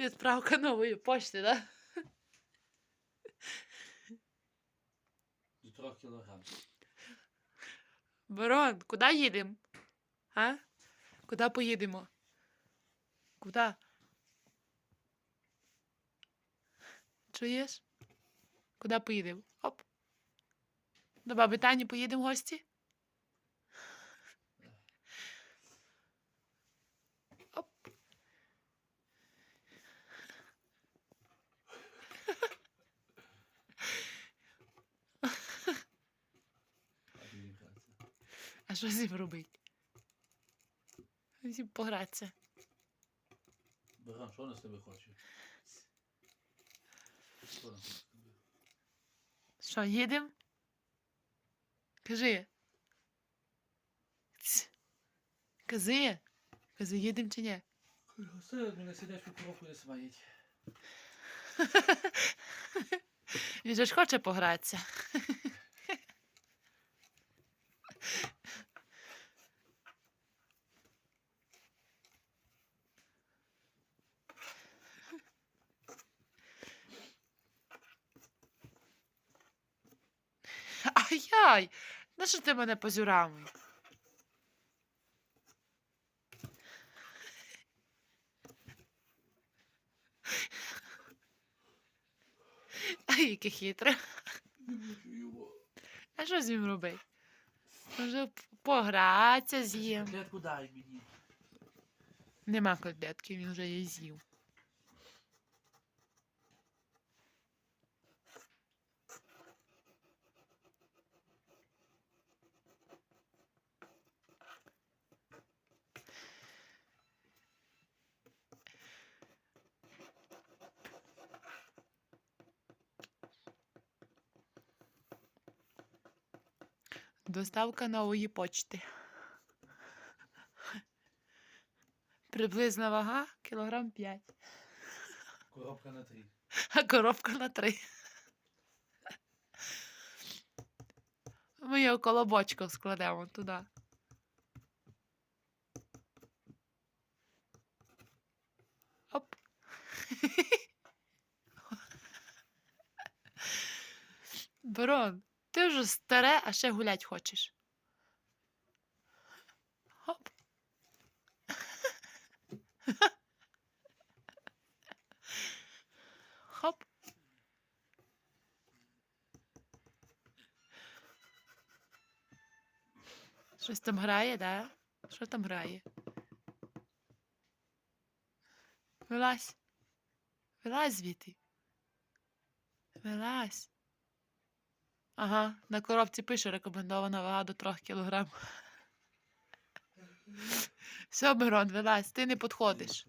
Відправка нової почти, так? Да? До трьох кілограм. Барон, куди їдемо? А? Куди поїдемо? Куди? Чуєш? Куди поїдемо? Оп. До баби Тані поїдемо в гості? Оп. А ти їм гратися. А що з ним робити? Погратися. Баран, що вона з тебе хоче? Що вона хоче з тебе? Що, їдемо? Кажи. Ць. Кажи. Кажи, їдемо чи ні? Все, мене під коробку не смають. Він же ж хоче погратися. Ай-яй! На що ти мене позюрамуй? Ай, яке хитре. А що з ним робити? Може погратися з ним. Котлетку дай мені. Нема котлетки, він вже її з'їв. Доставка нової почти. Приблизна вага кілограм 5, Коробка на три. а коробка на 3. Ми його колобочком складемо туди. Оп. Барон, ти вже старе, а ще гулять хочеш. Хоп. Хоп. Щось там грає, да? Що там грає? Вилазь. Вилазь звідти. Вилазь. Ага, на коробці пише рекомендована вага до 3 кг. Все, Мирон, вилазь, ти не підходиш.